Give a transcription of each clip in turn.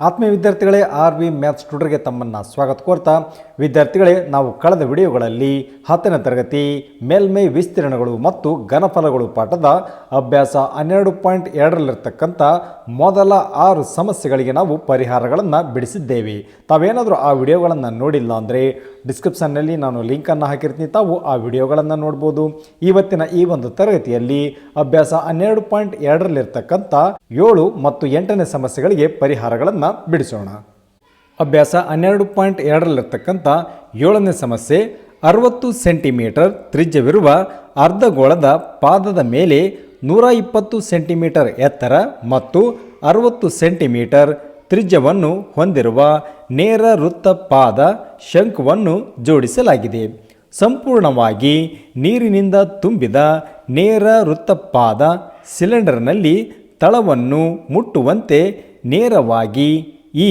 ಆತ್ಮೀಯ ವಿದ್ಯಾರ್ಥಿಗಳೇ, R V maths ಟ್ಯೂಟರ್ಗೆ ತಮ್ಮನ್ನು ಸ್ವಾಗತ ಕೋರ್ತಾ, ವಿದ್ಯಾರ್ಥಿಗಳೇ, ನಾವು ಕಳೆದ ವಿಡಿಯೋಗಳಲ್ಲಿ ಹತ್ತನೇ ತರಗತಿ ಮೇಲ್ಮೈ ವಿಸ್ತೀರ್ಣಗಳು ಮತ್ತು ಘನಫಲಗಳು ಪಾಠದ ಅಭ್ಯಾಸ ಹನ್ನೆರಡು ಪಾಯಿಂಟ್ ಎರಡರಲ್ಲಿರ್ತಕ್ಕಂಥ ಮೊದಲ ಆರು ಸಮಸ್ಯೆಗಳಿಗೆ ನಾವು ಪರಿಹಾರಗಳನ್ನು ಬಿಡಿಸಿದ್ದೇವೆ. ತಾವೇನಾದರೂ ಆ ವಿಡಿಯೋಗಳನ್ನು ನೋಡಿಲ್ಲ ಅಂದರೆ ಡಿಸ್ಕ್ರಿಪ್ಷನ್ನಲ್ಲಿ ನಾನು ಲಿಂಕನ್ನು ಹಾಕಿರ್ತೀನಿ. ತಾವು ಆ ವಿಡಿಯೋಗಳನ್ನು ನೋಡ್ಬೋದು. ಇವತ್ತಿನ ಈ ಒಂದು ತರಗತಿಯಲ್ಲಿ ಅಭ್ಯಾಸ ಹನ್ನೆರಡು ಪಾಯಿಂಟ್ ಎರಡರಲ್ಲಿರ್ತಕ್ಕಂಥ ಏಳು ಮತ್ತು ಎಂಟನೇ ಸಮಸ್ಯೆಗಳಿಗೆ ಪರಿಹಾರಗಳನ್ನು ಬಿಡಿಸೋಣ. ಅಭ್ಯಾಸ ಹನ್ನೆರಡು ಪಾಯಿಂಟ್ ಎರಡರಲ್ಲಿರ್ತಕ್ಕಂಥ ಏಳನೇ ಸಮಸ್ಯೆ, ಅರವತ್ತು ಸೆಂಟಿಮೀಟರ್ ತ್ರಿಜ್ಯವಿರುವ ಅರ್ಧಗೋಳದ ಪಾದದ ಮೇಲೆ ನೂರ ಇಪ್ಪತ್ತು ಸೆಂಟಿಮೀಟರ್ ಎತ್ತರ ಮತ್ತು ಅರವತ್ತು ಸೆಂಟಿಮೀಟರ್ ತ್ರಿಜ್ಯವನ್ನು ಹೊಂದಿರುವ ನೇರ ವೃತ್ತ ಪಾದ ಶಂಕುವನ್ನು ಜೋಡಿಸಲಾಗಿದೆ. ಸಂಪೂರ್ಣವಾಗಿ ನೀರಿನಿಂದ ತುಂಬಿದ ನೇರ ವೃತ್ತಪಾದ ಸಿಲಿಂಡರ್ನಲ್ಲಿ ತಳವನ್ನು ಮುಟ್ಟುವಂತೆ ನೇರವಾಗಿ ಈ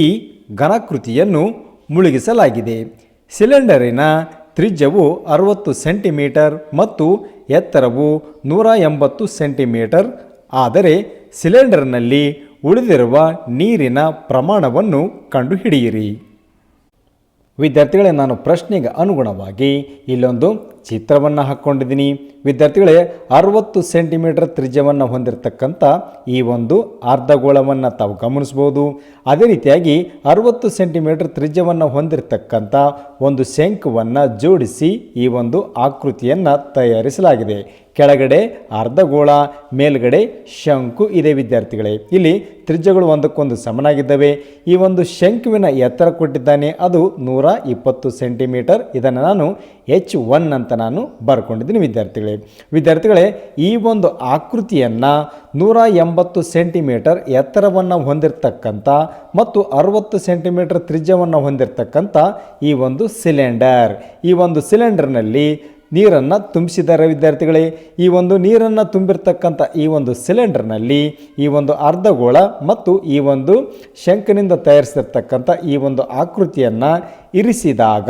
ಘನಾಕೃತಿಯನ್ನು ಮುಳುಗಿಸಲಾಗಿದೆ. ಸಿಲಿಂಡರಿನ ತ್ರಿಜ್ಯವು ಅರವತ್ತು ಸೆಂಟಿಮೀಟರ್ ಮತ್ತು ಎತ್ತರವು ನೂರ ಎಂಬತ್ತು ಸೆಂಟಿಮೀಟರ್. ಆದರೆ ಸಿಲಿಂಡರ್ನಲ್ಲಿ ಉಳಿದಿರುವ ನೀರಿನ ಪ್ರಮಾಣವನ್ನು ಕಂಡುಹಿಡಿಯಿರಿ. ವಿದ್ಯಾರ್ಥಿಗಳೇ, ನಾನು ಪ್ರಶ್ನೆಗೆ ಅನುಗುಣವಾಗಿ ಇಲ್ಲೊಂದು ಚಿತ್ರವನ್ನು ಹಾಕ್ಕೊಂಡಿದ್ದೀನಿ ವಿದ್ಯಾರ್ಥಿಗಳೇ, ಅರವತ್ತು ಸೆಂಟಿಮೀಟರ್ ತ್ರಿಜ್ಯವನ್ನು ಹೊಂದಿರತಕ್ಕಂಥ ಈ ಒಂದು ಅರ್ಧಗೋಳವನ್ನು ತಾವು ಗಮನಿಸ್ಬೋದು. ಅದೇ ರೀತಿಯಾಗಿ ಅರವತ್ತು ಸೆಂಟಿಮೀಟರ್ ತ್ರಿಜ್ಯವನ್ನು ಹೊಂದಿರತಕ್ಕಂಥ ಒಂದು ಶಂಕುವನ್ನು ಜೋಡಿಸಿ ಈ ಒಂದು ಆಕೃತಿಯನ್ನು ತಯಾರಿಸಲಾಗಿದೆ. ಕೆಳಗಡೆ ಅರ್ಧಗೋಳ ಮೇಲ್ಗಡೆ ಶಂಕು ಇದೆ ವಿದ್ಯಾರ್ಥಿಗಳೇ. ಇಲ್ಲಿ ತ್ರಿಜ್ಯಗಳು ಒಂದಕ್ಕೊಂದು ಸಮನಾಗಿದ್ದಾವೆ. ಈ ಒಂದು ಶಂಕುವಿನ ಎತ್ತರ ಕೊಟ್ಟಿದ್ದಾನೆ. ಅದು ನೂರ ಇಪ್ಪತ್ತು ಸೆಂಟಿಮೀಟರ್. ಇದನ್ನು ನಾನು ಎಚ್ ಒನ್ ಅಂತ ನಾನು ಬರ್ಕೊಂಡಿದ್ದೀನಿ ವಿದ್ಯಾರ್ಥಿಗಳೇ. ವಿದ್ಯಾರ್ಥಿಗಳೇ, ಈ ಒಂದು ಆಕೃತಿಯನ್ನು ನೂರ ಎಂಬತ್ತು ಸೆಂಟಿಮೀಟರ್ ಎತ್ತರವನ್ನು ಹೊಂದಿರತಕ್ಕಂಥ ಮತ್ತು ಅರವತ್ತು ಸೆಂಟಿಮೀಟರ್ ತ್ರಿಜ್ಯವನ್ನು ಹೊಂದಿರತಕ್ಕಂಥ ಈ ಒಂದು ಸಿಲಿಂಡರ್. ಈ ಒಂದು ಸಿಲಿಂಡರ್ನಲ್ಲಿ ನೀರನ್ನು ತುಂಬಿಸಿದ್ದಾರೆ ವಿದ್ಯಾರ್ಥಿಗಳೇ. ಈ ಒಂದು ನೀರನ್ನು ತುಂಬಿರ್ತಕ್ಕಂಥ ಈ ಒಂದು ಸಿಲಿಂಡರ್ನಲ್ಲಿ ಈ ಒಂದು ಅರ್ಧಗೋಳ ಮತ್ತು ಈ ಒಂದು ಶಂಕನಿಂದ ತಯಾರಿಸಿರ್ತಕ್ಕಂಥ ಈ ಒಂದು ಆಕೃತಿಯನ್ನು ಇರಿಸಿದಾಗ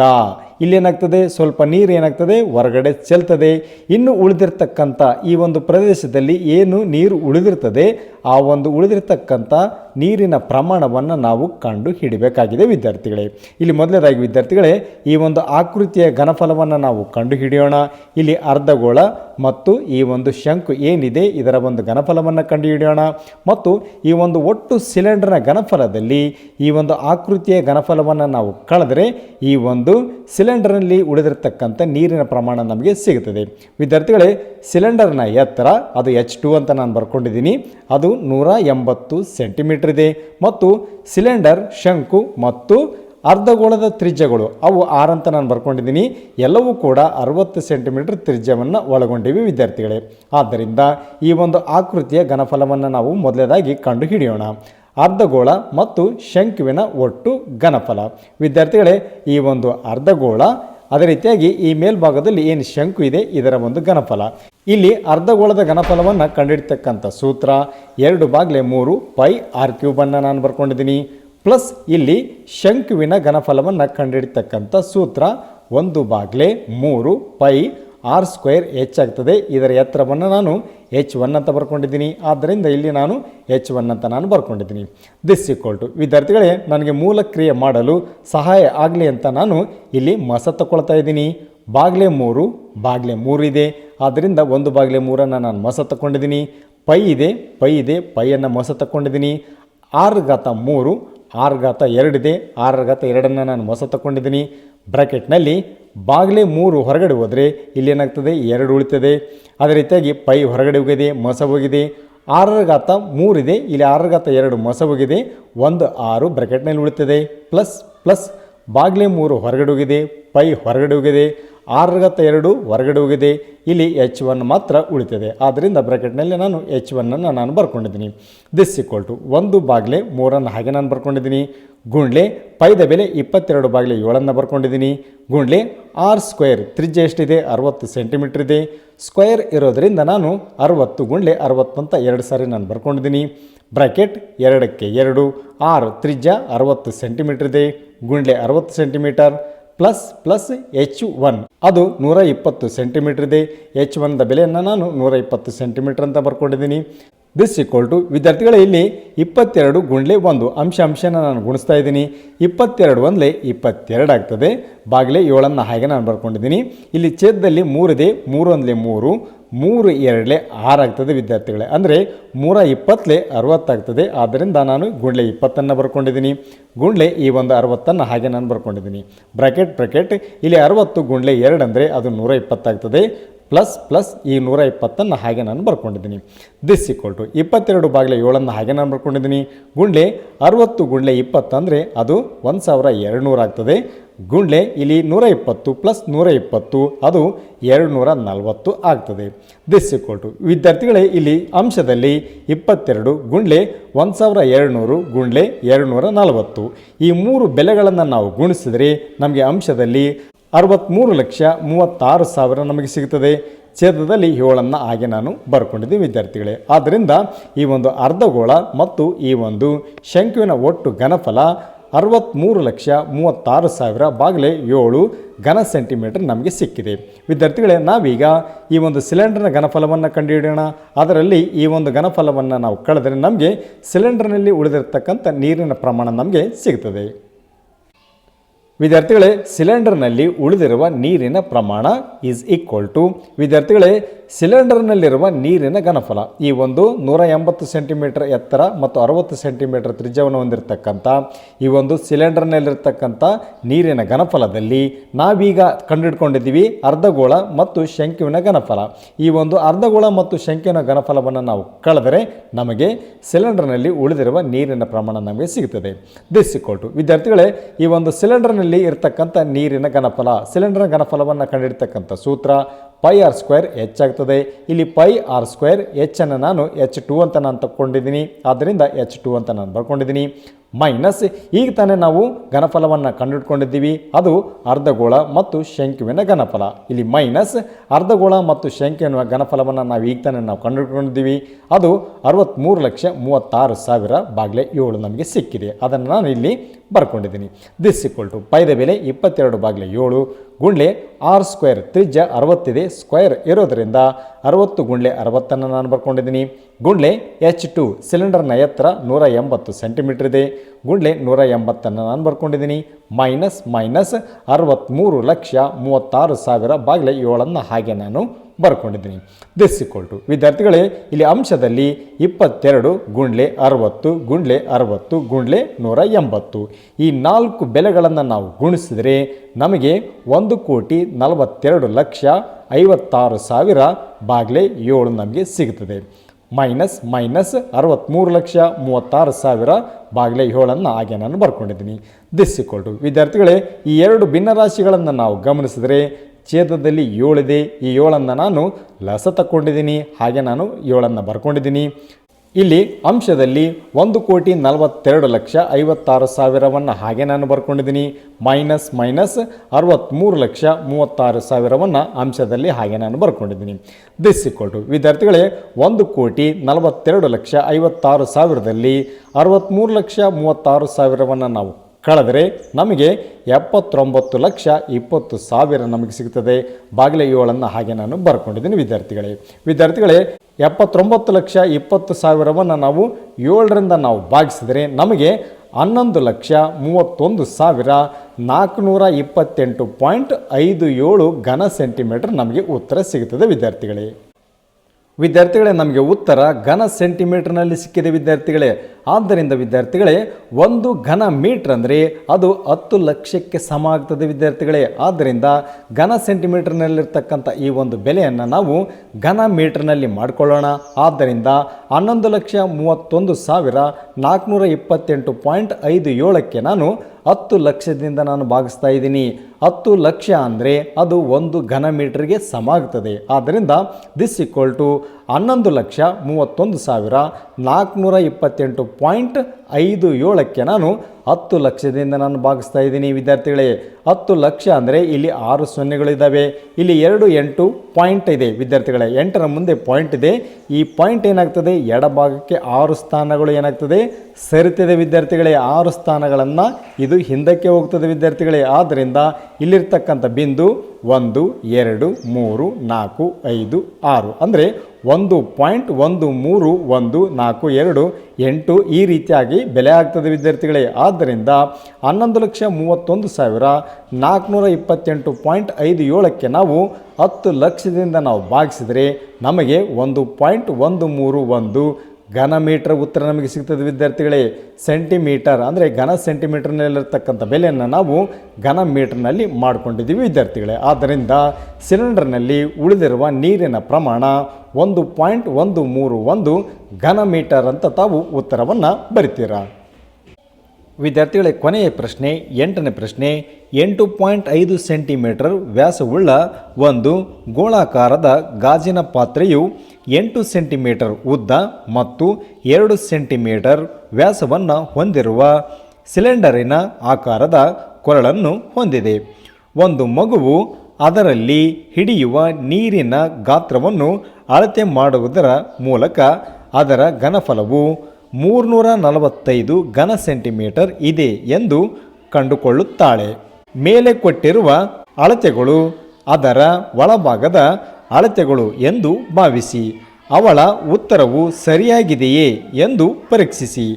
ಇಲ್ಲೇನಾಗ್ತದೆ? ಸ್ವಲ್ಪ ನೀರು ಏನಾಗ್ತದೆ? ಹೊರಗಡೆ ಚೆಲ್ತದೆ. ಇನ್ನು ಉಳಿದಿರ್ತಕ್ಕಂಥ ಈ ಒಂದು ಪ್ರದೇಶದಲ್ಲಿ ಏನು ನೀರು ಉಳಿದಿರ್ತದೆ? ಆ ಒಂದು ಉಳಿದಿರ್ತಕ್ಕಂಥ ನೀರಿನ ಪ್ರಮಾಣವನ್ನು ನಾವು ಕಂಡು ಹಿಡಿಬೇಕಾಗಿದೆ ವಿದ್ಯಾರ್ಥಿಗಳೇ. ಇಲ್ಲಿ ಮೊದಲನೇದಾಗಿ ವಿದ್ಯಾರ್ಥಿಗಳೇ, ಈ ಒಂದು ಆಕೃತಿಯ ಘನಫಲವನ್ನು ನಾವು ಕಂಡು ಹಿಡಿಯೋಣ. ಇಲ್ಲಿ ಅರ್ಧಗೋಳ ಮತ್ತು ಈ ಒಂದು ಶಂಕು ಏನಿದೆ ಇದರ ಒಂದು ಘನಫಲವನ್ನು ಕಂಡುಹಿಡಿಯೋಣ. ಮತ್ತು ಈ ಒಂದು ಒಟ್ಟು ಸಿಲಿಂಡರ್ನ ಘನಫಲದಲ್ಲಿ ಈ ಒಂದು ಆಕೃತಿಯ ಘನಫಲವನ್ನು ನಾವು ಕಳೆದರೆ ಈ ಒಂದು ಸಿಲಿಂಡರ್ನಲ್ಲಿ ಉಳಿದಿರತಕ್ಕಂಥ ನೀರಿನ ಪ್ರಮಾಣ ನಮಗೆ ಸಿಗುತ್ತದೆ. ವಿದ್ಯಾರ್ಥಿಗಳೇ, ಸಿಲಿಂಡರ್ನ ಎತ್ತರ ಅದು ಎಚ್ ಟು ಅಂತ ನಾನು ಬರ್ಕೊಂಡಿದ್ದೀನಿ. ಅದು ನೂರ ಎಂಬತ್ತು ಸೆಂಟಿಮೀಟರ್ ಇದೆ. ಮತ್ತು ಸಿಲಿಂಡರ್, ಶಂಕು ಮತ್ತು ಅರ್ಧಗೋಳದ ತ್ರಿಜ್ಯಗಳು. ಅವು ಆರ್ ಅಂತ ನಾನು ಬರ್ಕೊಂಡಿದ್ದೀನಿ. ಎಲ್ಲವೂ ಕೂಡ ಅರವತ್ತು ಸೆಂಟಿಮೀಟರ್ ತ್ರಿಜ್ಯವನ್ನು ಒಳಗೊಂಡಿವೆ ವಿದ್ಯಾರ್ಥಿಗಳೇ. ಆದ್ದರಿಂದ ಈ ಒಂದು ಆಕೃತಿಯ ಘನಫಲವನ್ನು ನಾವು ಮೊದಲನೇದಾಗಿ ಕಂಡು ಹಿಡಿಯೋಣ ಅರ್ಧಗೋಳ ಮತ್ತು ಶಂಕುವಿನ ಒಟ್ಟು ಘನಫಲ. ವಿದ್ಯಾರ್ಥಿಗಳೇ, ಈ ಒಂದು ಅರ್ಧಗೋಳ, ಅದೇ ರೀತಿಯಾಗಿ ಈ ಮೇಲ್ಭಾಗದಲ್ಲಿ ಏನು ಶಂಕು ಇದೆ, ಇದರ ಒಂದು ಘನಫಲ. ಇಲ್ಲಿ ಅರ್ಧಗೋಳದ ಘನಫಲವನ್ನು ಕಂಡಿಡ್ತಕ್ಕಂಥ ಸೂತ್ರ ಎರಡು ಬಾಗ್ಲೆ ಮೂರು ಪೈ ಆರ್ ಕ್ಯೂಬನ್ನು ನಾನು ಬರ್ಕೊಂಡಿದ್ದೀನಿ. ಪ್ಲಸ್ ಇಲ್ಲಿ ಶಂಕುವಿನ ಘನಫಲವನ್ನು ಕಂಡುಹಿಡ್ತಕ್ಕಂಥ ಸೂತ್ರ ಒಂದು ಬಾಗ್ಲೆ ಮೂರು ಪೈ ಆರ್ ಸ್ಕ್ವೇರ್ ಹೆಚ್ಚಾಗ್ತದೆ. ಇದರ ಎತ್ತರವನ್ನು ನಾನು ಎಚ್ ಒನ್ ಅಂತ ಬರ್ಕೊಂಡಿದ್ದೀನಿ. ಆದ್ದರಿಂದ ಇಲ್ಲಿ ನಾನು ಎಚ್ ಒನ್ ಅಂತ ನಾನು ಬರ್ಕೊಂಡಿದ್ದೀನಿ. ದಿಸ್ ಈಕ್ವಲ್ ಟು ವಿದ್ಯಾರ್ಥಿಗಳೇ, ನನಗೆ ಮೂಲ ಕ್ರಿಯೆ ಮಾಡಲು ಸಹಾಯ ಆಗಲಿ ಅಂತ ನಾನು ಇಲ್ಲಿ ಮಸ ತಗೊಳ್ತಾ ಇದ್ದೀನಿ. ಬಾಗ್ಲೆ ಮೂರು ಬಾಗ್ಲೆ ಮೂರು ಇದೆ. ಆದ್ದರಿಂದ ಒಂದು ಬಾಗ್ಲೆ ಮೂರನ್ನು ನಾನು ಮಸ ತಗೊಂಡಿದ್ದೀನಿ ಪೈ ಇದೆ ಪೈ ಇದೆ, ಪೈಯನ್ನು ಮಸ ತಗೊಂಡಿದ್ದೀನಿ ಆರು ಘಾತ ಮೂರು ಆರು ಘಾತ ಎರಡಿದೆ. ಆರರ ಘಾತ ಎರಡನ್ನು ನಾನು ಮೊಸ ತಗೊಂಡಿದ್ದೀನಿ ಬ್ರಾಕೆಟ್ನಲ್ಲಿ ಬಾಗಿಲೆ ಮೂರು ಹೊರಗಡೆ ಹೋದರೆ ಇಲ್ಲೇನಾಗ್ತದೆ ಎರಡು ಉಳಿತದೆ. ಅದೇ ರೀತಿಯಾಗಿ ಪೈ ಹೊರಗಡೆ ಹೋಗಿದೆ, ಮೊಸ ಹೋಗಿದೆ. ಆರರ ಘಾತ ಮೂರಿದೆ, ಇಲ್ಲಿ ಆರರ ಘಾತ ಎರಡು ಮೊಸ ಹೋಗಿದೆ. ಒಂದು ಆರು ಬ್ರಾಕೆಟ್ನಲ್ಲಿ ಉಳಿತದೆ. ಪ್ಲಸ್ ಪ್ಲಸ್ ಬಾಗಿಲೆ ಮೂರು ಹೊರಗಡೆ ಹೋಗಿದೆ, ಪೈ ಹೊರಗಡೆ ಹೋಗಿದೆ. ಆರಗತ್ತ ಎರಡು ಹೊರಗಡೆ ಹೋಗಿದೆ. ಇಲ್ಲಿ ಎಚ್ ಒನ್ ಮಾತ್ರ ಉಳಿತದೆ. ಆದ್ದರಿಂದ ಬ್ರಾಕೆಟ್ನಲ್ಲಿ ನಾನು ಎಚ್ ಒನ್ನನ್ನು ನಾನು ಬರ್ಕೊಂಡಿದ್ದೀನಿ. ದಿಸ್ ಈಕ್ವಲ್ ಟು ಒಂದು ಬಾಗಿಲೆ ಮೂರನ್ನು ಹಾಗೆ ನಾನು ಬರ್ಕೊಂಡಿದ್ದೀನಿ. ಗುಂಡ್ಲೆ ಪೈದ ಬೆಲೆ ಇಪ್ಪತ್ತೆರಡು ಬಾಗಿಲೆ ಏಳನ್ನು ಬರ್ಕೊಂಡಿದ್ದೀನಿ. ಗುಂಡ್ಲೆ ಆರ್ ಸ್ಕ್ವೇರ್ ತ್ರಿಜ್ಯ ಎಷ್ಟಿದೆ? ಅರವತ್ತು ಸೆಂಟಿಮೀಟ್ರ್ ಇದೆ. ಸ್ಕ್ವೇರ್ ಇರೋದರಿಂದ ನಾನು ಅರವತ್ತು ಗುಂಡ್ಲೆ ಅರವತ್ತು ಅಂತ ಎರಡು ಸಾರಿ ನಾನು ಬರ್ಕೊಂಡಿದ್ದೀನಿ. ಬ್ರಾಕೆಟ್ ಎರಡಕ್ಕೆ ಎರಡು ಆರು ತ್ರಿಜ್ಯ ಅರವತ್ತು ಸೆಂಟಿಮೀಟ್ರ್ ಇದೆ. ಗುಂಡ್ಲೆ ಅರವತ್ತು centimetre plus plus H one. ಅದು ನೂರ ಇಪ್ಪತ್ತು ಸೆಂಟಿಮೀಟರ್ ಇದೆ. ಎಚ್ ಒನ್ದ ಬೆಲೆಯನ್ನು ನಾನು ನೂರ ಇಪ್ಪತ್ತು ಸೆಂಟಿಮೀಟರ್ ಅಂತ ಬರ್ಕೊಂಡಿದ್ದೀನಿ. ದಿಸ್ ಇಕ್ವಲ್ ಟು ವಿದ್ಯಾರ್ಥಿಗಳ, ಇಲ್ಲಿ ಇಪ್ಪತ್ತೆರಡು ಗುಂಡ್ಲೆ ಒಂದು ಅಂಶ ಅಂಶನ ನಾನು ಗುಣಿಸ್ತಾ ಇದ್ದೀನಿ. ಇಪ್ಪತ್ತೆರಡು ಒಂದಲೇ ಇಪ್ಪತ್ತೆರಡು ಆಗ್ತದೆ. ಬಾಗಿಲೆ ಏಳನ್ನು ಹಾಗೆ ನಾನು ಬರ್ಕೊಂಡಿದ್ದೀನಿ. ಇಲ್ಲಿ ಛೇದದಲ್ಲಿ ಮೂರಿದೆ ಮೂರು ಒಂದಲೇ ಮೂರು. ಮೂರು ಎರಡಲೆ ಆರಾಗ್ತದೆ ವಿದ್ಯಾರ್ಥಿಗಳೇ. ಅಂದರೆ ನೂರ ಇಪ್ಪತ್ತಲೆ ಅರವತ್ತಾಗ್ತದೆ ಆದ್ದರಿಂದ ನಾನು ಗುಂಡ್ಲೆ ಇಪ್ಪತ್ತನ್ನು ಬರ್ಕೊಂಡಿದ್ದೀನಿ. ಗುಂಡ್ಲೆ ಈ ಒಂದು ಅರವತ್ತನ್ನು ಹಾಗೆ ನಾನು ಬರ್ಕೊಂಡಿದ್ದೀನಿ. Bracket bracket. ಇಲ್ಲಿ ಅರವತ್ತು ಗುಂಡ್ಲೆ ಎರಡು ಅಂದರೆ ಅದು ನೂರ ಇಪ್ಪತ್ತಾಗ್ತದೆ ಪ್ಲಸ್ ಪ್ಲಸ್ ಈ ನೂರ ಇಪ್ಪತ್ತನ್ನು ಹಾಗೆ ನಾನು ಬರ್ಕೊಂಡಿದ್ದೀನಿ. ದಿಸ್ ಈಕ್ವಲ್ ಟು ಇಪ್ಪತ್ತೆರಡು ಬಾಗಿಲ ಏಳನ್ನು ಹಾಗೆ ನಾನು ಬರ್ಕೊಂಡಿದ್ದೀನಿ. ಗುಂಡ್ಲೆ ಅರುವತ್ತು ಗುಂಡ್ಲೆ ಇಪ್ಪತ್ತಂದರೆ ಅದು ಒಂದು ಸಾವಿರ ಎರಡು ನೂರು ಆಗ್ತದೆ. ಗುಂಡ್ಲೆ ಇಲ್ಲಿ ನೂರ ಇಪ್ಪತ್ತು ಪ್ಲಸ್ ನೂರ ಇಪ್ಪತ್ತು, ಅದು ಎರಡು ನೂರ ನಲವತ್ತು ಆಗ್ತದೆ. ದಿಸ್ ಈಕ್ವಲ್ ಟು ವಿದ್ಯಾರ್ಥಿಗಳೇ, ಇಲ್ಲಿ ಅಂಶದಲ್ಲಿ ಇಪ್ಪತ್ತೆರಡು ಗುಂಡ್ಲೆ ಒಂದು ಸಾವಿರ ಎರಡು ನೂರು ಗುಂಡ್ಲೆ ಎರಡು ನೂರ ನಲವತ್ತು. ಈ ಮೂರು ಬೆಲೆಗಳನ್ನು ನಾವು ಗುಣಿಸಿದರೆ ನಮಗೆ ಅಂಶದಲ್ಲಿ ಅರವತ್ತ್ಮೂರು ಲಕ್ಷ ಮೂವತ್ತಾರು ಸಾವಿರ ನಮಗೆ ಸಿಗುತ್ತದೆ. ಛೇದದಲ್ಲಿ ಏಳನ್ನು ಹಾಗೆ ನಾನು ಬರ್ಕೊಂಡಿದ್ದೀನಿ, ವಿದ್ಯಾರ್ಥಿಗಳೇ. ಆದ್ದರಿಂದ ಈ ಒಂದು ಅರ್ಧಗೋಳ ಮತ್ತು ಈ ಒಂದು ಶಂಕುವಿನ ಒಟ್ಟು ಘನಫಲ ಅರವತ್ತ್ಮೂರು ಲಕ್ಷ ಮೂವತ್ತಾರು ಸಾವಿರ ಬಾಗಿಲೆ ಏಳು ಘನ ಸೆಂಟಿಮೀಟರ್ ನಮಗೆ ಸಿಕ್ಕಿದೆ. ವಿದ್ಯಾರ್ಥಿಗಳೇ, ನಾವೀಗ ಈ ಒಂದು ಸಿಲಿಂಡರ್ನ ಘನಫಲವನ್ನು ಕಂಡುಹಿಡಿಯೋಣ. ಅದರಲ್ಲಿ ಈ ಒಂದು ಘನಫಲವನ್ನು ನಾವು ಕಳೆದರೆ ನಮಗೆ ಸಿಲಿಂಡರ್ನಲ್ಲಿ ಉಳಿದಿರತಕ್ಕಂಥ ನೀರಿನ ಪ್ರಮಾಣ ನಮಗೆ ಸಿಗ್ತದೆ ವಿದ್ಯಾರ್ಥಿಗಳೇ ಸಿಲಿಂಡರ್ನಲ್ಲಿ ಉಳಿದಿರುವ ನೀರಿನ ಪ್ರಮಾಣ ಈಸ್ ಈಕ್ವಲ್ ಟು ವಿದ್ಯಾರ್ಥಿಗಳೇ ಸಿಲಿಂಡರ್ನಲ್ಲಿರುವ ನೀರಿನ ಘನಫಲ. ಈ ಒಂದು ನೂರ ಎಂಬತ್ತು ಸೆಂಟಿಮೀಟರ್ ಎತ್ತರ ಮತ್ತು ಅರವತ್ತು ಸೆಂಟಿಮೀಟರ್ ತ್ರಿಜ್ಯವನ್ನು ಹೊಂದಿರತಕ್ಕಂಥ, ಈ ಒಂದು ಸಿಲಿಂಡರ್ನಲ್ಲಿರ್ತಕ್ಕಂಥ ನೀರಿನ ಘನಫಲದಲ್ಲಿ ನಾವೀಗ ಕಂಡುಹಿಡ್ಕೊಂಡಿದ್ದೀವಿ ಅರ್ಧಗೋಳ ಮತ್ತು ಶಂಕುವಿನ ಘನಫಲ. ಈ ಒಂದು ಅರ್ಧಗೋಳ ಮತ್ತು ಶಂಕುವಿನ ಘನಫಲವನ್ನು ನಾವು ಕಳೆದರೆ ನಮಗೆ ಸಿಲಿಂಡರ್ನಲ್ಲಿ ಉಳಿದಿರುವ ನೀರಿನ ಪ್ರಮಾಣ ನಮಗೆ ಸಿಗುತ್ತದೆ. ದಿಸ್ ಇಕ್ವಲ್ ವಿದ್ಯಾರ್ಥಿಗಳೇ, ಈ ಒಂದು ಸಿಲಿಂಡರ್ನಲ್ಲಿ ಇರತಕ್ಕಂಥ ನೀರಿನ ಘನಫಲ, ಸಿಲಿಂಡರ್ನ ಘನಫಲವನ್ನು ಕಂಡಿರ್ತಕ್ಕಂಥ ಸೂತ್ರ ಪೈ ಆರ್ ಸ್ಕ್ವೇರ್ ಹೆಚ್ಚಾಗ್ತದೆ. ಇಲ್ಲಿ ಪೈ ಆರ್ ಸ್ಕ್ವೇರ್ ಎಚ್ಚನ್ನು ನಾನು ಎಚ್ ಟು ಅಂತ ನಾನು ತಗೊಂಡಿದ್ದೀನಿ ಆದ್ದರಿಂದ ಎಚ್ ಟು ಅಂತ ನಾನು ಬರ್ಕೊಂಡಿದ್ದೀನಿ. ಮೈನಸ್. ಈಗ ತಾನೇ ನಾವು ಘನಫಲವನ್ನು ಕಂಡುಹಿಡ್ಕೊಂಡಿದ್ದೀವಿ. ಅದು ಅರ್ಧಗೋಳ ಮತ್ತು ಶಂಕುವಿನ ಘನಫಲ. ಇಲ್ಲಿ ಮೈನಸ್, ಅರ್ಧಗೋಳ ಮತ್ತು ಶಂಕುವಿನ ಘನಫಲವನ್ನು ನಾವು ಈಗ ತಾನೇ ನಾವು ಕಂಡುಹಿಡ್ಕೊಂಡಿದ್ದೀವಿ. ಅದು ಅರವತ್ತ್ಮೂರು ಲಕ್ಷ ಮೂವತ್ತಾರು ಸಾವಿರ ಬಾಗಿಲೆ ಏಳು ನಮಗೆ ಸಿಕ್ಕಿದೆ. ಅದನ್ನು ನಾನು ಇಲ್ಲಿ ಬರ್ಕೊಂಡಿದ್ದೀನಿ. ದಿಸ್ ಇಕ್ವಲ್ ಟು ಪೈದ ಬೆಲೆ ಇಪ್ಪತ್ತೆರಡು ಬಾಗಿಲೆ ಏಳು ಗುಂಡ್ಲೆ ಆರ್ ಸ್ಕ್ವೇರ್ ತ್ರಿಜ್ಯ ಅರವತ್ತಿದೆ ಸ್ಕ್ವೇರ್ ಇರೋದರಿಂದ ಅರವತ್ತು ಗುಂಡ್ಲೆ ಅರವತ್ತನ್ನು ನಾನು ಬರ್ಕೊಂಡಿದ್ದೀನಿ. ಗುಂಡ್ಲೆ ಎಚ್ ಟು ಸಿಲಿಂಡರ್ನ ಎತ್ತರ ನೂರ ಎಂಬತ್ತು ಸೆಂಟಿಮೀಟ್ರ್ ಇದೆ. ಗುಂಡ್ಲೆ ನೂರ ಎಂಬತ್ತನ್ನು ನಾನು ಬರ್ಕೊಂಡಿದ್ದೀನಿ. ಮೈನಸ್ ಮೈನಸ್ ಅರವತ್ತ್ಮೂರು ಲಕ್ಷ ಮೂವತ್ತಾರು ಸಾವಿರ ಬಾಗಿಲೆ ಏಳನ್ನು ಹಾಗೆ ನಾನು ಬರ್ಕೊಂಡಿದ್ದೀನಿ. ದಿಸ್ ಇಕ್ವಲ್ ಟು ವಿದ್ಯಾರ್ಥಿಗಳೇ, ಇಲ್ಲಿ ಅಂಶದಲ್ಲಿ ಇಪ್ಪತ್ತೆರಡು ಗುಂಡ್ಲೆ ಅರವತ್ತು ಗುಂಡ್ಲೆ ಅರವತ್ತು, ಗುಂಡ್ಲೆ ನೂರ ಎಂಬತ್ತು. ಈ ನಾಲ್ಕು ಬೆಲೆಗಳನ್ನು ನಾವು ಗುಣಿಸಿದರೆ ನಮಗೆ ಒಂದು ಕೋಟಿ ನಲವತ್ತೆರಡು ಲಕ್ಷ ಐವತ್ತಾರು ಸಾವಿರ ಬಾಗಿಲೆ ಏಳು ನಮಗೆ ಸಿಗುತ್ತದೆ. ಮೈನಸ್ ಮೈನಸ್ ಅರವತ್ತ್ಮೂರು ಲಕ್ಷ ಮೂವತ್ತಾರು ಸಾವಿರ ಬಾಗಿಲೆ ಏಳನ್ನು ಹಾಗೆ ನಾನು ಬರ್ಕೊಂಡಿದ್ದೀನಿ. ದಿಸ್ ಇಕ್ವಲ್ ಟು ವಿದ್ಯಾರ್ಥಿಗಳೇ, ಈ ಎರಡು ಭಿನ್ನರಾಶಿಗಳನ್ನು ನಾವು ಗಮನಿಸಿದರೆ ಛೇದದಲ್ಲಿ ಏಳಿದೆ. ಈ ಏಳನ್ನು ನಾನು ಲಸ ತಕ್ಕೊಂಡಿದ್ದೀನಿ. ಹಾಗೆ ನಾನು ಏಳನ್ನು ಬರ್ಕೊಂಡಿದ್ದೀನಿ. ಇಲ್ಲಿ ಅಂಶದಲ್ಲಿ ಒಂದು ಕೋಟಿ ನಲವತ್ತೆರಡು ಲಕ್ಷ ಐವತ್ತಾರು ಸಾವಿರವನ್ನು ಹಾಗೆ ನಾನು ಬರ್ಕೊಂಡಿದ್ದೀನಿ. ಮೈನಸ್ ಮೈನಸ್ ಅರವತ್ತ್ಮೂರು ಲಕ್ಷ ಮೂವತ್ತಾರು ಸಾವಿರವನ್ನು ಅಂಶದಲ್ಲಿ ಹಾಗೆ ನಾನು ಬರ್ಕೊಂಡಿದ್ದೀನಿ. ದಿಸ್ ಇಕ್ವಲ್ ಟು ವಿದ್ಯಾರ್ಥಿಗಳೇ, ಒಂದು ಕೋಟಿ ನಲವತ್ತೆರಡು ಲಕ್ಷ ಐವತ್ತಾರು ಸಾವಿರದಲ್ಲಿ ಅರವತ್ತ್ಮೂರು ಲಕ್ಷ ಮೂವತ್ತಾರು ಸಾವಿರವನ್ನು ನಾವು ಕಳೆದರೆ ನಮಗೆ ಎಪ್ಪತ್ತೊಂಬತ್ತು ಲಕ್ಷ ಇಪ್ಪತ್ತು ಸಾವಿರ ನಮಗೆ ಸಿಗ್ತದೆ ಬಾಗಿಲೆ ಏಳನ್ನು ಹಾಗೆ ನಾನು ಬರ್ಕೊಂಡಿದ್ದೀನಿ ವಿದ್ಯಾರ್ಥಿಗಳೇ. ವಿದ್ಯಾರ್ಥಿಗಳೇ, ಎಪ್ಪತ್ತೊಂಬತ್ತು ಲಕ್ಷ ಇಪ್ಪತ್ತು ಸಾವಿರವನ್ನು ನಾವು ಏಳರಿಂದ ನಾವು ಭಾಗಿಸಿದರೆ ನಮಗೆ ಹನ್ನೊಂದು ಲಕ್ಷ ಮೂವತ್ತೊಂದು ಸಾವಿರ ನಾಲ್ಕುನೂರ ಇಪ್ಪತ್ತೆಂಟು ಪಾಯಿಂಟ್ ಐದು ಏಳು ಘನ ಸೆಂಟಿಮೀಟರ್ ನಮಗೆ ಉತ್ತರ ಸಿಗುತ್ತದೆ ವಿದ್ಯಾರ್ಥಿಗಳೇ. ವಿದ್ಯಾರ್ಥಿಗಳೇ, ನಮಗೆ ಉತ್ತರ ಘನ ಸೆಂಟಿಮೀಟರ್ನಲ್ಲಿ ಸಿಕ್ಕಿದೆ ವಿದ್ಯಾರ್ಥಿಗಳೇ. ಆದ್ದರಿಂದ ವಿದ್ಯಾರ್ಥಿಗಳೇ, ಒಂದು ಘನ ಮೀಟ್ರ್ ಅಂದರೆ ಅದು ಹತ್ತು ಲಕ್ಷಕ್ಕೆ ಸಮ ಆಗ್ತದೆ ವಿದ್ಯಾರ್ಥಿಗಳೇ. ಆದ್ದರಿಂದ ಘನ ಸೆಂಟಿಮೀಟರ್ನಲ್ಲಿರ್ತಕ್ಕಂಥ ಈ ಒಂದು ಬೆಲೆಯನ್ನು ನಾವು ಘನ ಮೀಟರ್ನಲ್ಲಿ ಮಾಡಿಕೊಳ್ಳೋಣ. ಆದ್ದರಿಂದ ಹನ್ನೊಂದು ಲಕ್ಷ ಮೂವತ್ತೊಂದು ಸಾವಿರ ನಾಲ್ಕುನೂರ ಇಪ್ಪತ್ತೆಂಟು ಪಾಯಿಂಟ್ ಐದು ಏಳಕ್ಕೆ ನಾನು ಹತ್ತು ಲಕ್ಷದಿಂದ ನಾನು ಭಾಗಿಸ್ತಾ ಇದ್ದೀನಿ. ಹತ್ತು ಲಕ್ಷ ಅಂದರೆ ಅದು ಒಂದು ಘನ ಮೀಟ್ರಿಗೆ ಸಮ ಆಗ್ತದೆ. ಆದ್ದರಿಂದ ದಿಸ್ ಈಕ್ವಲ್ ಟು ಹನ್ನೊಂದು ಲಕ್ಷ ಮೂವತ್ತೊಂದು ಸಾವಿರ ನಾಲ್ಕುನೂರ ಇಪ್ಪತ್ತೆಂಟು ಪಾಯಿಂಟ್ ಐದು ಏಳಕ್ಕೆ ನಾನು ಹತ್ತು ಲಕ್ಷದಿಂದ ನಾನು ಭಾಗಿಸ್ತಾ ಇದ್ದೀನಿ ವಿದ್ಯಾರ್ಥಿಗಳೇ. ಹತ್ತು ಲಕ್ಷ ಅಂದರೆ ಇಲ್ಲಿ ಆರು ಸೊನ್ನೆಗಳಿದ್ದಾವೆ. ಇಲ್ಲಿ ಎರಡು ಎಂಟು ಪಾಯಿಂಟ್ ಇದೆ ವಿದ್ಯಾರ್ಥಿಗಳೇ. ಎಂಟರ ಮುಂದೆ ಪಾಯಿಂಟ್ ಇದೆ. ಈ ಪಾಯಿಂಟ್ ಏನಾಗ್ತದೆ? ಎಡಭಾಗಕ್ಕೆ ಆರು ಸ್ಥಾನಗಳು ಏನಾಗ್ತದೆ? ಸರಿತಿದೆ ವಿದ್ಯಾರ್ಥಿಗಳೇ. ಆರು ಸ್ಥಾನಗಳನ್ನು ಇದು ಹಿಂದಕ್ಕೆ ಹೋಗ್ತದೆ ವಿದ್ಯಾರ್ಥಿಗಳೇ. ಆದ್ದರಿಂದ ಇಲ್ಲಿರ್ತಕ್ಕಂಥ ಬಿಂದು ಒಂದು, ಎರಡು, ಮೂರು, ನಾಲ್ಕು, ಐದು, ಆರು. ಅಂದರೆ ಒಂದು ಪಾಯಿಂಟ್ ಒಂದು ಮೂರು ಒಂದು ನಾಲ್ಕು ಎರಡು ಎಂಟು ಈ ರೀತಿಯಾಗಿ ಬೆಲೆ ಆಗ್ತದೆ ವಿದ್ಯಾರ್ಥಿಗಳೇ. ಆದ್ದರಿಂದ ಹನ್ನೊಂದು ಲಕ್ಷ ಮೂವತ್ತೊಂದು ಸಾವಿರ ನಾಲ್ಕುನೂರ ಇಪ್ಪತ್ತೆಂಟು ಪಾಯಿಂಟ್ ಐದು ಏಳಕ್ಕೆ ನಾವು ಹತ್ತು ಲಕ್ಷದಿಂದ ನಾವು ಭಾಗಿಸಿದರೆ ನಮಗೆ ಒಂದು ಪಾಯಿಂಟ್ ಒಂದು ಮೂರು ಒಂದು ಘನ ಮೀಟರ್ ಉತ್ತರ ನಮಗೆ ಸಿಗ್ತದೆ ವಿದ್ಯಾರ್ಥಿಗಳೇ. ಸೆಂಟಿಮೀಟರ್ ಅಂದರೆ ಘನ ಸೆಂಟಿಮೀಟರ್ನಲ್ಲಿರತಕ್ಕಂಥ ಬೆಲೆಯನ್ನು ನಾವು ಘನ ಮೀಟರ್ನಲ್ಲಿ ಮಾಡಿಕೊಂಡಿದ್ದೀವಿ ವಿದ್ಯಾರ್ಥಿಗಳೇ. ಆದ್ದರಿಂದ ಸಿಲಿಂಡರ್ನಲ್ಲಿ ಉಳಿದಿರುವ ನೀರಿನ ಪ್ರಮಾಣ ಒಂದು ಪಾಯಿಂಟ್ ಒಂದು ಮೂರು ಒಂದು ಘನ ಮೀಟರ್ ಅಂತ ತಾವು ಉತ್ತರವನ್ನು ಬರಿತೀರಾ. ವಿದ್ಯಾರ್ಥಿಗಳೇ, ಕೊನೆಯ ಪ್ರಶ್ನೆ, ಎಂಟನೇ ಪ್ರಶ್ನೆ, ಎಂಟು ಪಾಯಿಂಟ್ ಐದು ಸೆಂಟಿಮೀಟರ್ ವ್ಯಾಸವುಳ್ಳ ಒಂದು ಗೋಳಾಕಾರದ ಗಾಜಿನ ಪಾತ್ರೆಯು ಎಂಟು ಸೆಂಟಿಮೀಟರ್ ಉದ್ದ ಮತ್ತು ಎರಡು ಸೆಂಟಿಮೀಟರ್ ವ್ಯಾಸವನ್ನು ಹೊಂದಿರುವ ಸಿಲಿಂಡರಿನ ಆಕಾರದ ಕೊರಳನ್ನು ಹೊಂದಿದೆ. ಒಂದು ಮಗುವು ಅದರಲ್ಲಿ ಹಿಡಿಯುವ ನೀರಿನ ಗಾತ್ರವನ್ನು ಅಳತೆ ಮಾಡುವುದರ ಮೂಲಕ ಅದರ ಘನಫಲವು ಮೂರ್ನೂರ ನಲವತ್ತೈದು ಘನ ಸೆಂಟಿಮೀಟರ್ ಇದೆ ಎಂದು ಕಂಡುಕೊಳ್ಳುತ್ತಾಳೆ. ಮೇಲೆ ಕೊಟ್ಟಿರುವ ಅಳತೆಗಳು ಅದರ ಒಳಭಾಗದ ಅಳತೆಗಳು ಎಂದು ಭಾವಿಸಿ, ಅವಳ ಉತ್ತರವು ಸರಿಯಾಗಿದೆಯೇ ಎಂದು ಪರೀಕ್ಷಿಸಿ.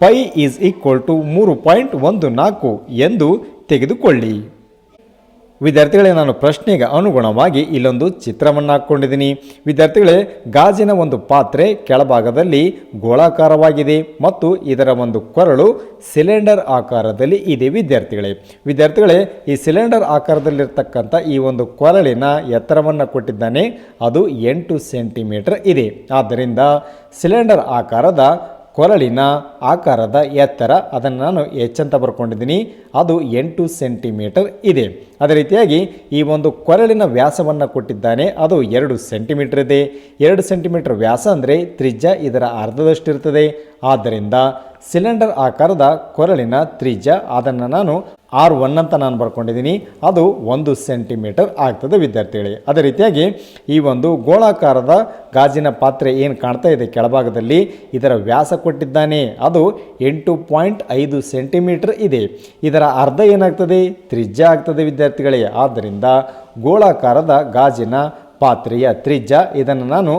ಪೈ ಈಸ್ ಈಕ್ವಲ್ ಟು ಮೂರು ಪಾಯಿಂಟ್ ಒಂದು ನಾಲ್ಕು ಎಂದು ತೆಗೆದುಕೊಳ್ಳಿ. ವಿದ್ಯಾರ್ಥಿಗಳೇ, ನಾನು ಪ್ರಶ್ನೆಗೆ ಅನುಗುಣವಾಗಿ ಇಲ್ಲೊಂದು ಚಿತ್ರವನ್ನು ಹಾಕ್ಕೊಂಡಿದ್ದೀನಿ. ವಿದ್ಯಾರ್ಥಿಗಳೇ, ಗಾಜಿನ ಒಂದು ಪಾತ್ರೆ ಕೆಳಭಾಗದಲ್ಲಿ ಗೋಳಾಕಾರವಾಗಿದೆ ಮತ್ತು ಇದರ ಒಂದು ಕೊರಳು ಸಿಲಿಂಡರ್ ಆಕಾರದಲ್ಲಿ ಇದೆ ವಿದ್ಯಾರ್ಥಿಗಳೇ. ವಿದ್ಯಾರ್ಥಿಗಳೇ, ಈ ಸಿಲಿಂಡರ್ ಆಕಾರದಲ್ಲಿರ್ತಕ್ಕಂಥ ಈ ಒಂದು ಕೊರಳಿನ ಎತ್ತರವನ್ನು ಕೊಟ್ಟಿದ್ದಾನೆ. ಅದು ಎಂಟು ಸೆಂಟಿಮೀಟರ್ ಇದೆ. ಆದ್ದರಿಂದ ಸಿಲಿಂಡರ್ ಆಕಾರದ ಕೊರಳಿನ ಆಕಾರದ ಎತ್ತರ. ಅದನ್ನು ನಾನು ಹೆಚ್ಚಂತ ಬರ್ಕೊಂಡಿದ್ದೀನಿ. ಅದು ಎಂಟು ಸೆಂಟಿಮೀಟರ್ ಇದೆ. ಅದೇ ರೀತಿಯಾಗಿ ಈ ಒಂದು ಕೊರಳಿನ ವ್ಯಾಸವನ್ನು ಕೊಟ್ಟಿದ್ದಾನೆ. ಅದು ಎರಡು ಸೆಂಟಿಮೀಟರ್ ಇದೆ. ಎರಡು ಸೆಂಟಿಮೀಟರ್ ವ್ಯಾಸ ಅಂದರೆ ತ್ರಿಜ್ಯ ಇದರ ಅರ್ಧದಷ್ಟಿರ್ತದೆ ಆದ್ದರಿಂದ ಸಿಲಿಂಡರ್ ಆಕಾರದ ಕೊರಳಿನ ತ್ರಿಜ್ಯ. ಅದನ್ನು ನಾನು ಆರ್ ಒನ್ ಅಂತ ನಾನು ಬರ್ಕೊಂಡಿದ್ದೀನಿ. ಅದು ಒಂದು ಸೆಂಟಿಮೀಟರ್ ಆಗ್ತದೆ ವಿದ್ಯಾರ್ಥಿಗಳೇ. ಅದೇ ರೀತಿಯಾಗಿ ಈ ಒಂದು ಗೋಳಾಕಾರದ ಗಾಜಿನ ಪಾತ್ರೆ ಏನು ಕಾಣ್ತಾ ಇದೆ ಕೆಳಭಾಗದಲ್ಲಿ, ಇದರ ವ್ಯಾಸ ಕೊಟ್ಟಿದ್ದಾನೆ. ಅದು ಎಂಟು ಪಾಯಿಂಟ್ ಐದು ಸೆಂಟಿಮೀಟರ್ ಇದೆ. ಇದರ ಅರ್ಧ ಏನಾಗ್ತದೆ? ತ್ರಿಜ್ಯ ಆಗ್ತದೆ ವಿದ್ಯಾರ್ಥಿಗಳೇ. ಆದ್ದರಿಂದ ಗೋಳಾಕಾರದ ಗಾಜಿನ ಪಾತ್ರೆಯ ತ್ರಿಜ್ಯ, ಇದನ್ನು ನಾನು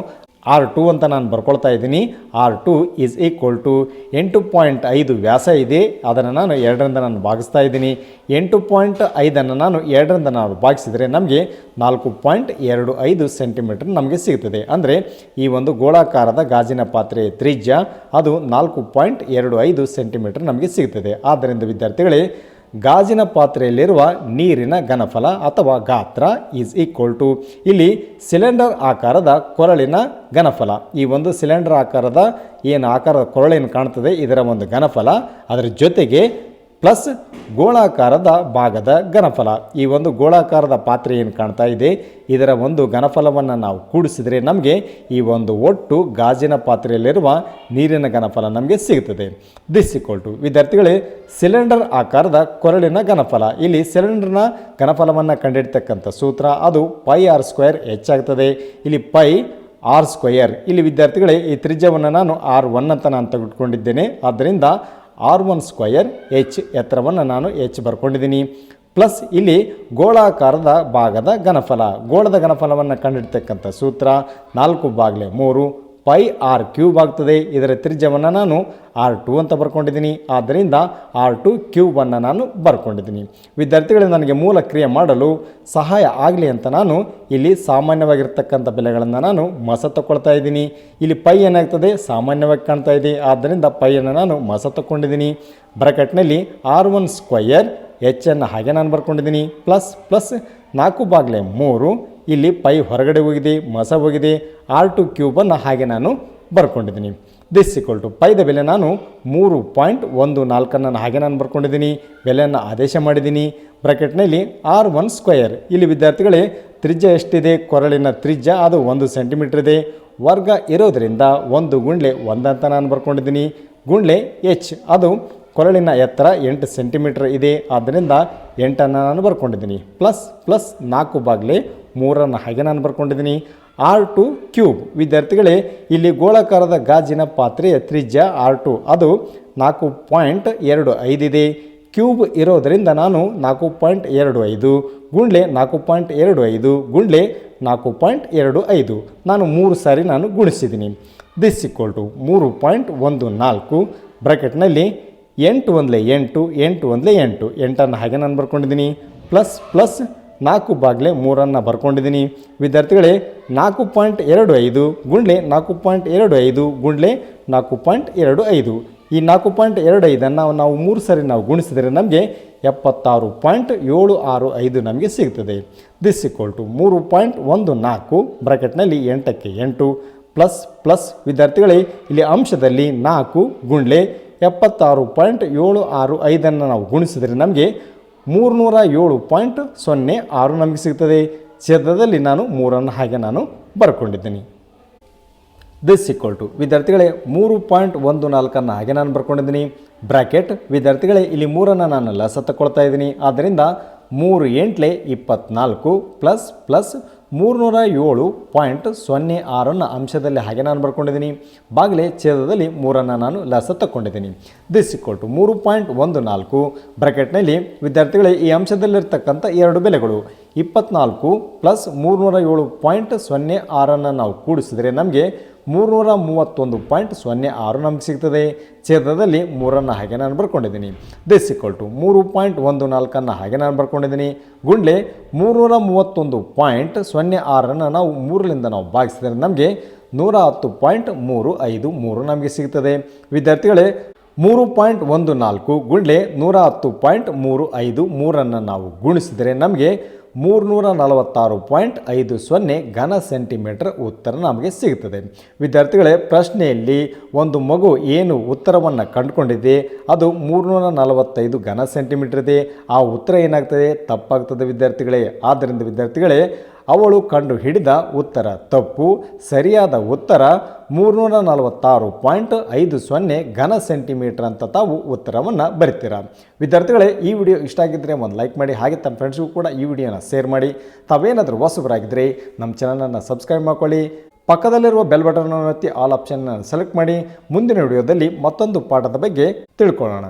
ಆರ್ ಟು ಅಂತ ನಾನು ಬರ್ಕೊಳ್ತಾ ಇದ್ದೀನಿ. R two is equal to ಎಂಟು ಪಾಯಿಂಟ್ ಐದು ವ್ಯಾಸ ಇದೆ. ಅದನ್ನು ನಾನು ಎರಡರಿಂದ ನಾನು ಭಾಗಿಸ್ತಾ ಇದ್ದೀನಿ. ಎಂಟು ಪಾಯಿಂಟ್ ಐದನ್ನು ನಾನು ಎರಡರಿಂದ ನಾನು ಭಾಗಿಸಿದರೆ ನಮಗೆ ನಾಲ್ಕು ಪಾಯಿಂಟ್ ಎರಡು ಐದು ಸೆಂಟಿಮೀಟರ್ ನಮಗೆ ಸಿಗ್ತದೆ. ಅಂದರೆ ಈ ಒಂದು ಗೋಳಾಕಾರದ ಗಾಜಿನ ಪಾತ್ರೆ ತ್ರಿಜ್ಯ ಅದು ನಾಲ್ಕು ಪಾಯಿಂಟ್ ಎರಡು ಐದು ಸೆಂಟಿಮೀಟರ್ ನಮಗೆ ಸಿಗ್ತದೆ. ಆದ್ದರಿಂದ ವಿದ್ಯಾರ್ಥಿಗಳೇ ಗಾಜಿನ ಪಾತ್ರೆಯಲ್ಲಿರುವ ನೀರಿನ ಘನಫಲ ಅಥವಾ ಗಾತ್ರ ಈಸ್ ಈಕ್ವಲ್ ಟು ಇಲ್ಲಿ ಸಿಲಿಂಡರ್ ಆಕಾರದ ಕೊರಳಿನ ಘನಫಲ. ಈ ಒಂದು ಸಿಲಿಂಡರ್ ಆಕಾರದ ಏನು ಆಕಾರದ ಕೊರಳೇನು ಕಾಣ್ತದೆ? ಇದರ ಒಂದು ಘನಫಲ. ಅದರ ಜೊತೆಗೆ ಪ್ಲಸ್ ಗೋಳಾಕಾರದ ಭಾಗದ ಘನಫಲ. ಈ ಒಂದು ಗೋಳಾಕಾರದ ಪಾತ್ರೆ ಏನು ಕಾಣ್ತಾ ಇದೆ? ಇದರ ಒಂದು ಘನಫಲವನ್ನು ನಾವು ಕೂಡಿಸಿದರೆ ನಮಗೆ ಈ ಒಂದು ಒಟ್ಟು ಗಾಜಿನ ಪಾತ್ರೆಯಲ್ಲಿರುವ ನೀರಿನ ಘನಫಲ ನಮಗೆ ಸಿಗುತ್ತದೆ ದಿಸ್ ಇಕ್ವಲ್ ಟು ವಿದ್ಯಾರ್ಥಿಗಳೇ ಸಿಲಿಂಡರ್ ಆಕಾರದ ಕೊರಳಿನ ಘನಫಲ. ಇಲ್ಲಿ ಸಿಲಿಂಡರ್ನ ಘನಫಲವನ್ನು ಕಂಡಿಡ್ತಕ್ಕಂಥ ಸೂತ್ರ ಅದು ಪೈ ಆರ್ ಸ್ಕ್ವೇರ್ ಹೆಚ್ಚಾಗ್ತದೆ. ಇಲ್ಲಿ ಪೈ ಆರ್ ಸ್ಕ್ವಯರ್ ಇಲ್ಲಿ ವಿದ್ಯಾರ್ಥಿಗಳೇ, ಈ ತ್ರಿಜ್ಯವನ್ನು ನಾನು ಆರ್ ಒನ್ ಅಂತ ನಾನು ತೆಗೆದುಕೊಂಡಿದ್ದೇನೆ. ಆದ್ದರಿಂದ ಆರ್ ಒನ್ ಸ್ಕ್ವಯರ್ ಎಚ್ ಎತ್ತರವನ್ನು ನಾನು ಎಚ್ ಬರ್ಕೊಂಡಿದ್ದೀನಿ. ಪ್ಲಸ್ ಇಲ್ಲಿ ಗೋಳಾಕಾರದ ಭಾಗದ ಘನಫಲ. ಗೋಳದ ಘನಫಲವನ್ನು ಕಂಡಿಡ್ತಕ್ಕಂಥ ಸೂತ್ರ ನಾಲ್ಕು ಬಾಗಿಲೆ ಮೂರು ಪೈ ಆರ್ ಕ್ಯೂಬ್ ಆಗ್ತದೆ. ಇದರ ತ್ರಿಜ್ಯವನ್ನು ನಾನು ಆರ್ ಟು ಅಂತ ಬರ್ಕೊಂಡಿದ್ದೀನಿ. ಆದ್ದರಿಂದ ಆರ್ ಟು ಕ್ಯೂಬನ್ನು ನಾನು ಬರ್ಕೊಂಡಿದ್ದೀನಿ. ವಿದ್ಯಾರ್ಥಿಗಳಿಗೆ ನನಗೆ ಮೂಲ ಕ್ರಿಯೆ ಮಾಡಲು ಸಹಾಯ ಆಗಲಿ ಅಂತ ನಾನು ಇಲ್ಲಿ ಸಾಮಾನ್ಯವಾಗಿರ್ತಕ್ಕಂಥ ಬೆಲೆಗಳನ್ನು ನಾನು ಮಸ ತಗೊಳ್ತಾ ಇದ್ದೀನಿ. ಇಲ್ಲಿ ಪೈ ಏನಾಗ್ತದೆ? ಸಾಮಾನ್ಯವಾಗಿ ಕಾಣ್ತಾ ಇದೆ. ಆದ್ದರಿಂದ ಪೈಯನ್ನು ನಾನು ಮಸ ತಗೊಂಡಿದ್ದೀನಿ. ಬ್ರಕೆಟ್ನಲ್ಲಿ ಆರ್ ಒನ್ ಸ್ಕ್ವಯರ್ ಎನ್ ಹಾಗೆ ನಾನು ಬರ್ಕೊಂಡಿದ್ದೀನಿ. ಪ್ಲಸ್ ಪ್ಲಸ್ ನಾಲ್ಕು ಬಾಗಿಲೆ ಮೂರು ಇಲ್ಲಿ ಪೈ ಹೊರಗಡೆ ಹೋಗಿದೆ, ಮಸ ಹೋಗಿದೆ ಆರ್ ಟು ಕ್ಯೂಬನ್ನು ಹಾಗೆ ನಾನು ಬರ್ಕೊಂಡಿದ್ದೀನಿ. ದಿಸ್ ಇಕ್ವಲ್ ಟು ಪೈದ ಬೆಲೆ ನಾನು ಮೂರು ಪಾಯಿಂಟ್ ಒಂದು ನಾಲ್ಕನ್ನು ಹಾಗೆ ನಾನು ಬರ್ಕೊಂಡಿದ್ದೀನಿ. ಬೆಲೆಯನ್ನು ಆದೇಶ ಮಾಡಿದ್ದೀನಿ. ಬ್ರಾಕೆಟ್ನಲ್ಲಿ ಆರ್ ಒನ್ ಸ್ಕ್ವಯರ್ ಇಲ್ಲಿ ವಿದ್ಯಾರ್ಥಿಗಳೇ, ತ್ರಿಜ್ಯ ಎಷ್ಟಿದೆ? ಕೊರಳಿನ ತ್ರಿಜ್ಯ ಅದು ಒಂದು ಸೆಂಟಿಮೀಟ್ರ್ ಇದೆ. ವರ್ಗ ಇರೋದರಿಂದ ಒಂದು ಗುಂಡ್ಲೆ ಒಂದಂತ ನಾನು ಬರ್ಕೊಂಡಿದ್ದೀನಿ. ಗುಂಡ್ಲೆ ಎಚ್ ಅದು ಕೊರಳಿನ ಎತ್ತರ ಎಂಟು ಸೆಂಟಿಮೀಟರ್ ಇದೆ. ಆದ್ದರಿಂದ ಎಂಟನ್ನು ನಾನು ಬರ್ಕೊಂಡಿದ್ದೀನಿ. ಪ್ಲಸ್ ಪ್ಲಸ್ ನಾಲ್ಕು ಬಾಗಿಲೆ ಮೂರನ್ನು ಹಾಗೆ ನಾನು ಬರ್ಕೊಂಡಿದ್ದೀನಿ. R two cube. ವಿದ್ಯಾರ್ಥಿಗಳೇ, ಇಲ್ಲಿ ಗೋಳಾಕಾರದ ಗಾಜಿನ ಪಾತ್ರೆಯ ತ್ರಿಜ್ಯ ಆರ್ ಟು. ಅದು ನಾಲ್ಕು ಪಾಯಿಂಟ್ ಎರಡು ಐದಿದೆ ಕ್ಯೂಬ್ ಇರೋದರಿಂದ ನಾನು ನಾಲ್ಕು ಪಾಯಿಂಟ್ ಎರಡು ಐದು, ಗುಂಡ್ಲೆ ನಾಲ್ಕು ಪಾಯಿಂಟ್ ಎರಡು ಐದು, ಗುಂಡ್ಲೆ ನಾಲ್ಕು ಪಾಯಿಂಟ್ ಎರಡು ಐದು. ನಾನು ಮೂರು ಸಾರಿ ನಾನು ಗುಣಿಸಿದ್ದೀನಿ. ದಿಸ್ ಇಕ್ವಲ್ ಟು ಮೂರು ಪಾಯಿಂಟ್ ಒಂದು ನಾಲ್ಕು. ಬ್ರಾಕೆಟ್ನಲ್ಲಿ ಎಂಟು ಒಂದಲೇ ಎಂಟು ಎಂಟು ಒಂದಲೇ ಎಂಟು. ಎಂಟನ್ನು ಹಾಗೆ ನಾನು ಬರ್ಕೊಂಡಿದ್ದೀನಿ. ಪ್ಲಸ್ ಪ್ಲಸ್ ನಾಲ್ಕು ಬಾಗಿಲೆ ಮೂರನ್ನು ಬರ್ಕೊಂಡಿದ್ದೀನಿ. ವಿದ್ಯಾರ್ಥಿಗಳೇ, ನಾಲ್ಕು ಪಾಯಿಂಟ್ ಎರಡು ಐದು ಗುಂಡ್ಲೆ ನಾಲ್ಕು ಪಾಯಿಂಟ್ ಎರಡು ಐದು ಗುಂಡ್ಲೆ ನಾಲ್ಕು ಪಾಯಿಂಟ್ ಎರಡು ಐದು. ಈ ನಾಲ್ಕು ಪಾಯಿಂಟ್ ಎರಡು ಐದನ್ನು ನಾವು ಮೂರು ಸರಿ ನಾವು ಗುಣಿಸಿದರೆ ನಮಗೆ ಎಪ್ಪತ್ತಾರು ಪಾಯಿಂಟ್ ಏಳು ಆರು ಐದು ನಮಗೆ ಸಿಗ್ತದೆ. ದಿಸ್ ಇಕ್ವಲ್ ಟು ಮೂರು ಪಾಯಿಂಟ್ ಒಂದು ನಾಲ್ಕು ಬ್ರಾಕೆಟ್ನಲ್ಲಿ ಎಂಟಕ್ಕೆ ಎಂಟು. ಪ್ಲಸ್ ಪ್ಲಸ್ ವಿದ್ಯಾರ್ಥಿಗಳೇ, ಇಲ್ಲಿ ಅಂಶದಲ್ಲಿ ನಾಲ್ಕು ಗುಂಡ್ಲೆ ಎಪ್ಪತ್ತಾರು ಪಾಯಿಂಟ್ ಏಳು ಆರು ಐದನ್ನು ನಾವು ಗುಣಿಸಿದರೆ ನಮಗೆ ಮೂರುನೂರ ಏಳು ಪಾಯಿಂಟ್ ಸೊನ್ನೆ ಆರು ನಮಗೆ ಸಿಗ್ತದೆ. ಛೇದದಲ್ಲಿ ನಾನು ಮೂರನ್ನು ಹಾಗೆ ನಾನು ಬರ್ಕೊಂಡಿದ್ದೀನಿ. ದಿಸ್ ಇಕ್ವಲ್ ಟು ವಿದ್ಯಾರ್ಥಿಗಳೇ ಮೂರು ಪಾಯಿಂಟ್ ಒಂದು ನಾಲ್ಕನ್ನು ಹಾಗೆ ನಾನು ಬರ್ಕೊಂಡಿದ್ದೀನಿ. ಬ್ರ್ಯಾಕೆಟ್ ವಿದ್ಯಾರ್ಥಿಗಳೇ ಇಲ್ಲಿ ಮೂರನ್ನು ನಾನು ಲಸ ತಗೊಳ್ತಾ ಇದ್ದೀನಿ. ಆದ್ದರಿಂದ ಮೂರು ಎಂಟ್ಲೆ ಇಪ್ಪತ್ತ್ನಾಲ್ಕು ಪ್ಲಸ್ ಪ್ಲಸ್ ಮೂರುನೂರ ಏಳು ಪಾಯಿಂಟ್ ಸೊನ್ನೆ ಆರನ್ನು ಅಂಶದಲ್ಲಿ ಹಾಗೆ ನಾನು ಬರ್ಕೊಂಡಿದ್ದೀನಿ. ಬಾಗಿಲೆ ಛೇದದಲ್ಲಿ ಮೂರನ್ನು ನಾನು ಲಸ ತಗೊಂಡಿದ್ದೀನಿ ದಿಸ್ ಇಕ್ವಲ್ ಟು ಮೂರು ಪಾಯಿಂಟ್ ಒಂದು ನಾಲ್ಕು. ಬ್ರಕೆಟ್ನಲ್ಲಿ, ವಿದ್ಯಾರ್ಥಿಗಳೇ, ಈ ಅಂಶದಲ್ಲಿರ್ತಕ್ಕಂಥ ಎರಡು ಬೆಲೆಗಳು. ಇಪ್ಪತ್ನಾಲ್ಕು ಪ್ಲಸ್ ಮೂರುನೂರ ಏಳು ಪಾಯಿಂಟ್ ಸೊನ್ನೆ ಆರನ್ನು ನಾವು ಕೂಡಿಸಿದರೆ ನಮಗೆ ಮೂರುನೂರ ಮೂವತ್ತೊಂದು ಪಾಯಿಂಟ್ ಸೊನ್ನೆ ಆರು ನಮಗೆ ಸಿಗ್ತದೆ. ಛೇದದಲ್ಲಿ ಮೂರನ್ನು ಹಾಗೆ ನಾನು ಬರ್ಕೊಂಡಿದ್ದೀನಿ. ದಿಸ್ ಇಕ್ವಲ್ ಟು ಮೂರು ಪಾಯಿಂಟ್ ಒಂದು ನಾಲ್ಕನ್ನು ಹಾಗೆ ನಾನು ಬರ್ಕೊಂಡಿದ್ದೀನಿ. ಗುಂಡ್ಲೆ ಮೂರುನೂರ ಮೂವತ್ತೊಂದು ಪಾಯಿಂಟ್ ಸೊನ್ನೆ ಆರನ್ನು ನಾವು ಮೂರರಿಂದ ನಾವು ಭಾಗಿಸಿದರೆ ನಮಗೆ ನೂರ ಹತ್ತು ಪಾಯಿಂಟ್ ಮೂರು ಐದು ಮೂರು ನಮಗೆ ಸಿಗ್ತದೆ. ವಿದ್ಯಾರ್ಥಿಗಳೇ, ಮೂರು ಪಾಯಿಂಟ್ ಒಂದು ನಾಲ್ಕು ಗುಂಡ್ಲೆ ನೂರ ಹತ್ತು ಪಾಯಿಂಟ್ ಮೂರು ಐದು ಮೂರನ್ನು ನಾವು ಗುಣಿಸಿದರೆ ನಮಗೆ ಮೂರುನೂರ ನಲವತ್ತಾರು ಪಾಯಿಂಟ್ ಐದು ಸೊನ್ನೆ ಘನ ಸೆಂಟಿಮೀಟರ್ ಉತ್ತರ ನಮಗೆ ಸಿಗ್ತದೆ ವಿದ್ಯಾರ್ಥಿಗಳೇ, ಪ್ರಶ್ನೆಯಲ್ಲಿ ಒಂದು ಮಗು ಏನು ಉತ್ತರವನ್ನು ಕಂಡುಕೊಂಡಿದೆ? ಅದು ಮೂರುನೂರ ನಲವತ್ತೈದು ಘನ ಸೆಂಟಿಮೀಟರ್ ಇದೆ. ಆ ಉತ್ತರ ಏನಾಗ್ತದೆ? ತಪ್ಪಾಗ್ತದೆ ವಿದ್ಯಾರ್ಥಿಗಳೇ. ಆದ್ದರಿಂದ ವಿದ್ಯಾರ್ಥಿಗಳೇ ಅವಳು ಕಂಡು ಹಿಡಿದ ಉತ್ತರ ತಪ್ಪು, ಸರಿಯಾದ ಉತ್ತರ ಮೂರುನೂರ ನಲವತ್ತಾರು ಪಾಯಿಂಟ್ ಐದು ಸೊನ್ನೆ ಘನ ಸೆಂಟಿಮೀಟರ್ ಅಂತ ತಾವು ಉತ್ತರವನ್ನು ಬರಿತೀರಾ. ವಿದ್ಯಾರ್ಥಿಗಳೇ, ಈ ವಿಡಿಯೋ ಇಷ್ಟ ಆಗಿದ್ದರೆ ಒಂದು ಲೈಕ್ ಮಾಡಿ, ಹಾಗೆ ತಮ್ಮ ಫ್ರೆಂಡ್ಸ್ಗೂ ಕೂಡ ಈ ವಿಡಿಯೋನ ಶೇರ್ ಮಾಡಿ. ತಾವೇನಾದರೂ ಹೊಸಬರಾಗಿದ್ದರೆ ನಮ್ಮ ಚಾನಲನ್ನು ಸಬ್ಸ್ಕ್ರೈಬ್ ಮಾಡ್ಕೊಳ್ಳಿ. ಪಕ್ಕದಲ್ಲಿರುವ ಬೆಲ್ ಬಟನ್ ಒತ್ತಿ ಆಲ್ ಆಪ್ಷನ್ ಸೆಲೆಕ್ಟ್ ಮಾಡಿ. ಮುಂದಿನ ವಿಡಿಯೋದಲ್ಲಿ ಮತ್ತೊಂದು ಪಾಠದ ಬಗ್ಗೆ ತಿಳ್ಕೊಳ್ಳೋಣ.